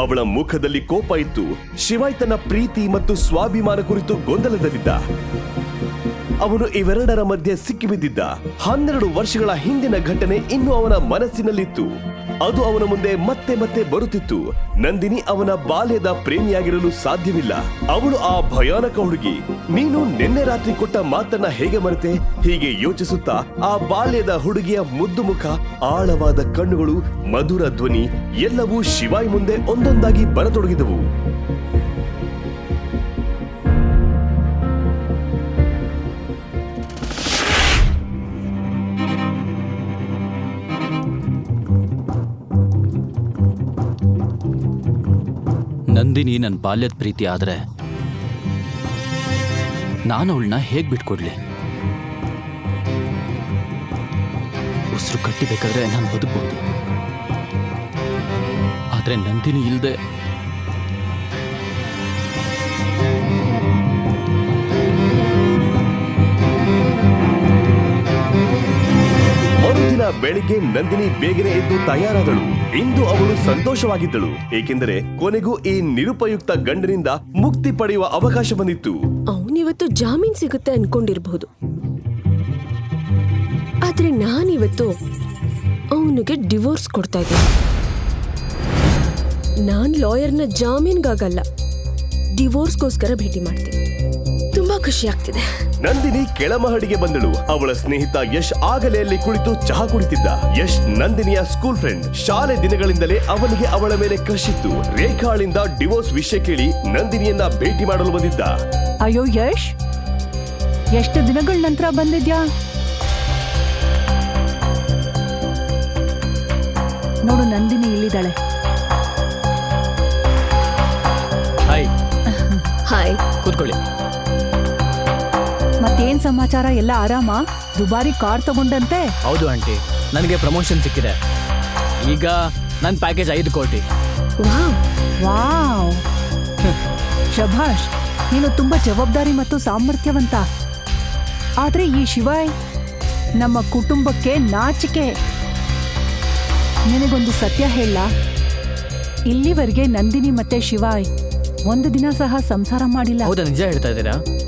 ಅವಳ ಮುಖದಲ್ಲಿ ಕೋಪ ಇತ್ತು ಶಿವಾಯ್ ತನ್ನ ಪ್ರೀತಿ ಮತ್ತು ಸ್ವಾಭಿಮಾನ ಕುರಿತು ಗೊಂದಲದಲ್ಲಿದ್ದ. ಅವನು ಇವೆರಡರ ಮಧ್ಯೆ ಸಿಕ್ಕಿಬಿದ್ದಿದ್ದ. ಹನ್ನೆರಡು ವರ್ಷಗಳ ಹಿಂದಿನ ಘಟನೆ ಇನ್ನು ಅವನ ಮನಸ್ಸಿನಲ್ಲಿತ್ತು. ಅದು ಅವನ ಮುಂದೆ ಮತ್ತೆ ಮತ್ತೆ ಬರುತ್ತಿತ್ತು. ನಂದಿನಿ ಅವನ ಬಾಲ್ಯದ ಪ್ರೇಮಿಯಾಗಿರಲು ಸಾಧ್ಯವಿಲ್ಲ. ಅವಳು ಆ ಭಯಾನಕ ಹುಡುಗಿ. ನೀನು ನಿನ್ನೆ ರಾತ್ರಿ ಕೊಟ್ಟ ಮಾತನ್ನ ಹೇಗೆ ಮರೆತೆ? ಹೀಗೆ ಯೋಚಿಸುತ್ತಾ ಆ ಬಾಲ್ಯದ ಹುಡುಗಿಯ ಮುದ್ದು ಮುಖ, ಆಳವಾದ ಕಣ್ಣುಗಳು, ಮಧುರ ಧ್ವನಿ, ಎಲ್ಲವೂ ಶಿವಾಯ್ ಮುಂದೆ ಒಂದೊಂದಾಗಿ ಬರತೊಡಗಿದವು. ನಂದಿನಿ ನನ್ನ ಬಾಲ್ಯದ ಪ್ರೀತಿ ಆದರೆ ನಾನು ಅವಳನ್ನ ಹೇಗ್ ಬಿಟ್ಕೊಡ್ಲಿ? ಉಸಿರು ಕಟ್ಟಿಬೇಕಾದ್ರೆ ನಾನು ಬದುಕಬಹುದು ಆದ್ರೆ ನಂದಿನಿ ಇಲ್ದೆ ಬೆಳಿಗ್ಗೆ ನಂದಿನಿ ಬೇಗನೆ ಎದ್ದು ತಯಾರಾದಳು. ಇಂದು ಅವಳು ಸಂತೋಷವಾಗಿದ್ದಳು. ಏಕೆಂದರೆ ಕೊನೆಗೂ ಈ ನಿರುಪಯುಕ್ತ ಗಂಡನಿಂದ ಮುಕ್ತಿ ಪಡೆಯುವ ಅವಕಾಶ ಬಂದಿತ್ತು. ಅವನಿವತ್ತು ಜಾಮೀನ್ ಸಿಗುತ್ತೆ ಅನ್ಕೊಂಡಿರ್ಬಹುದು ಆದ್ರೆ ನಾನಿವತ್ತು ಅವನಿಗೆ ಡಿವೋರ್ಸ್ ಕೊಡ್ತಾ ಇದ್ದೀನಿ. ನಾನ್ ಲಾಯರ್ನ ಜಾಮೀನ್ಗಾಗಲ್ಲ. ಡಿವೋರ್ಸ್ಗೋಸ್ಕರ ಭೇಟಿ ಮಾಡ್ತೀನಿ. ತುಂಬಾ ಖುಷಿ ಆಗ್ತಿದೆ. ನಂದಿನಿ ಕೆಳಮಹಡಿಗೆ ಬಂದಳು. ಅವಳ ಸ್ನೇಹಿತ ಯಶ್ ಆಗಲೆಯಲ್ಲಿ ಕುಳಿತು ಚಹಾ ಕುಡಿತಿದ್ದ. ಯಶ್ ನಂದಿನಿಯ ಸ್ಕೂಲ್ ಫ್ರೆಂಡ್. ಶಾಲೆ ದಿನಗಳಿಂದಲೇ ಅವನಿಗೆ ಅವಳ ಮೇಲೆ ಕ್ರಶ್ ಇತ್ತು ರೇಖಾಳಿಂದ ಡಿವೋರ್ಸ್ ವಿಷಯ ಕೇಳಿ ನಂದಿನಿಯನ್ನ ಭೇಟಿ ಮಾಡಲು ಬಂದಿದ್ದ. ಅಯ್ಯೋ ಯಶ್ ಎಷ್ಟು ದಿನಗಳ ನಂತರ ಬಂದಿದ್ಯಾ? ನೋಡು ನಂದಿನಿ ಇಲ್ಲಿದ್ದಾಳೆ. ಹಾಯ್ ಹಾಯ್ ಕೂತ್ಕೊಳ್ಳಿ. ಮತ್ತೇನ್ ಸಮಾಚಾರ? ಎಲ್ಲ ಆರಾಮ? ದುಬಾರಿ ಕಾರ್ ತಗೊಂಡಂತೆ? ಹೌದು ಆಂಟಿ. ನನಗೆ ಪ್ರಮೋಷನ್ ಸಿಕ್ಕಿದೆ. ಈಗ ನನ್ನ ಪ್ಯಾಕೇಜ್ ಐದು ಕೋಟಿ. Wow wow. ಶಭಾಷ್ ನೀನು ತುಂಬಾ ಜವಾಬ್ದಾರಿ ಮತ್ತು ಸಾಮರ್ಥ್ಯವಂತ. ಆದ್ರೆ ಈ ಶಿವಾಯ್ ನಮ್ಮ ಕುಟುಂಬಕ್ಕೆ ನಾಚಿಕೆ. ನಿನಗೊಂದು ಸತ್ಯ ಹೇಳ. ಇಲ್ಲಿವರೆಗೆ ನಂದಿನಿ ಮತ್ತೆ ಶಿವಾಯ್ ಒಂದು ದಿನ ಸಹ ಸಂಸಾರ ಮಾಡಿಲ್ಲ. ಹೌದಾ ನಿಜ ಹೇಳ್ತಾ ಇದ್ದೀರಾ?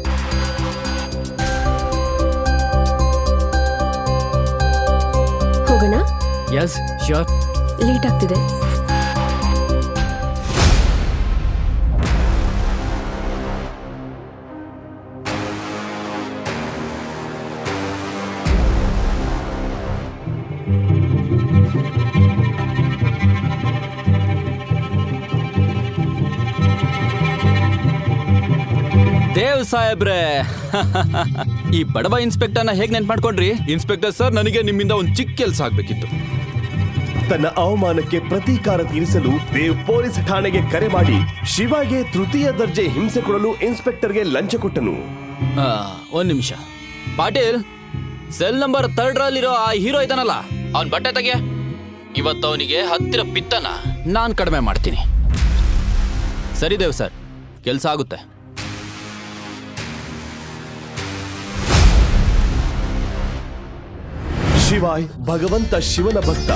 ಎಸ್ ಶ್ಯೂರ್ ಲೇಟ್ ಆಗ್ತಿದೆ. ದೇವ್ ಸಾಹೇಬ್ರೆ. ಈ ಬಡವ ಇನ್ಸ್ಪೆಕ್ಟರ್ನ ಹೇಗ್ ನೆನ್ಪು ಮಾಡ್ಕೊಂಡ್ರಿ? ಇನ್ಸ್ಪೆಕ್ಟರ್ ಸರ್ ನನಗೆ ನಿಮ್ಮಿಂದ ಒಂದು ಚಿಕ್ಕ ಕೆಲಸ ಆಗ್ಬೇಕಿತ್ತು. ತನ್ನ ಅವಮಾನಕ್ಕೆ ಪ್ರತೀಕಾರ ತೀರಿಸಲು ದೇವ್ ಪೊಲೀಸ್ ಠಾಣೆಗೆ ಕರೆ ಮಾಡಿ ಶಿವಾಗೆ ತೃತೀಯ ದರ್ಜೆ ಹಿಂಸೆ ಕೊಡಲು ಇನ್ಸ್ಪೆಕ್ಟರ್ಗೆ ಲಂಚ ಕೊಟ್ಟನು. ಆ, ಒಂದ್ ನಿಮಿಷ. ಪಾಟೀಲ್ ಸೆಲ್ ನಂಬರ್ ಥರ್ಡ್ ರಲ್ಲಿರೋ ಆ ಹೀರೋ ಇದಾನಲ್ಲ ಅವನ್ ಬಟ್ಟೆ ತೆಗೆ. ಇವತ್ತು ಅವನಿಗೆ ಹತ್ತಿರ ಪಿತ್ತನ. ನಾನ್ ಕಡಿಮೆ ಮಾಡ್ತೀನಿ. ಸರಿ ದೇವ್ ಸರ್ ಕೆಲ್ಸ ಆಗುತ್ತೆ. ಶಿವಾಯ್, ಭಗವಂತ ಶಿವನ ಭಕ್ತ.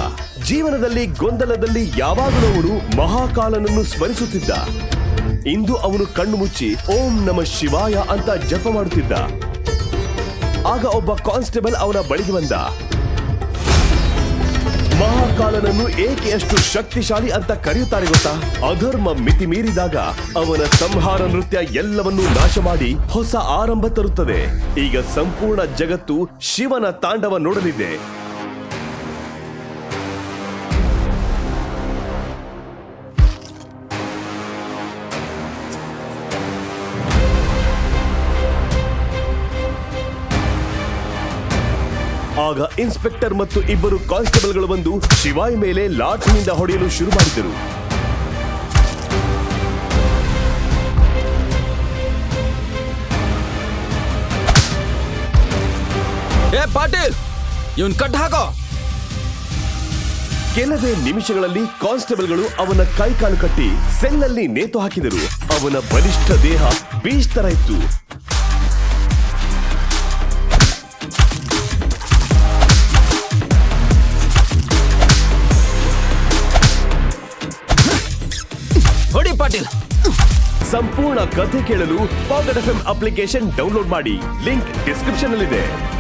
ಜೀವನದಲ್ಲಿ ಗೊಂದಲದಲ್ಲಿ ಯಾವಾಗಲೂ ಅವನು ಮಹಾಕಾಲನನ್ನು ಸ್ಮರಿಸುತ್ತಿದ್ದ. ಇಂದು ಅವನು ಕಣ್ಣು ಮುಚ್ಚಿ ಓಂ ನಮ ಶಿವಾಯ ಅಂತ ಜಪ ಮಾಡುತ್ತಿದ್ದ. ಆಗ ಒಬ್ಬ ಕಾನ್ಸ್ಟೇಬಲ್ ಅವನ ಬಳಿಗೆ ಬಂದ. ಮಹಾಕಾಲನನ್ನು ಏಕೆ ಶಕ್ತಿಶಾಲಿ ಅಂತ ಕರೆಯುತ್ತಾರೆ ಗೊತ್ತಾ? ಅಧರ್ಮ ಮಿತಿ ಮೀರಿದಾಗ ಅವನ ಸಂಹಾರ ನೃತ್ಯ ಎಲ್ಲವನ್ನೂ ನಾಶ ಮಾಡಿ ಹೊಸ ಆರಂಭ ತರುತ್ತದೆ. ಈಗ ಸಂಪೂರ್ಣ ಜಗತ್ತು ಶಿವನ ತಾಂಡವ ನೋಡಲಿದೆ. ಆಗ ಇನ್ಸ್ಪೆಕ್ಟರ್ ಮತ್ತು ಇಬ್ಬರು ಕಾನ್ಸ್ಟೇಬಲ್ಗಳು ಬಂದು ಶಿವಾಯ್ ಮೇಲೆ ಲಾಠಿಯಿಂದ ಹೊಡೆಯಲು ಶುರು ಮಾಡಿದರು. ಏ ಪಾಟೀಲ್ ಇವನ್ ಕಟ್ ಹಾಕೋ. ಕೆಲವೇ ನಿಮಿಷಗಳಲ್ಲಿ ಕಾನ್ಸ್ಟೇಬಲ್ಗಳು ಅವನ ಕೈಕಾಲು ಕಟ್ಟಿ ಸೆಲ್ನಲ್ಲಿ ನೇತು ಹಾಕಿದರು. ಅವನ ಬಲಿಷ್ಠ ದೇಹ ಬೀಚ್ ತರ ಇತ್ತು. ಸಂಪೂರ್ಣ ಕಥೆ ಕೇಳಲು ಪಾಕೆಟ್ ಎಫ್ ಅಪ್ಲಿಕೇಶನ್ ಡೌನ್ಲೋಡ್ ಮಾಡಿ. ಲಿಂಕ್ ಡಿಸ್ಕ್ರಿಪ್ಷನ್ ನಲ್ಲಿದೆ.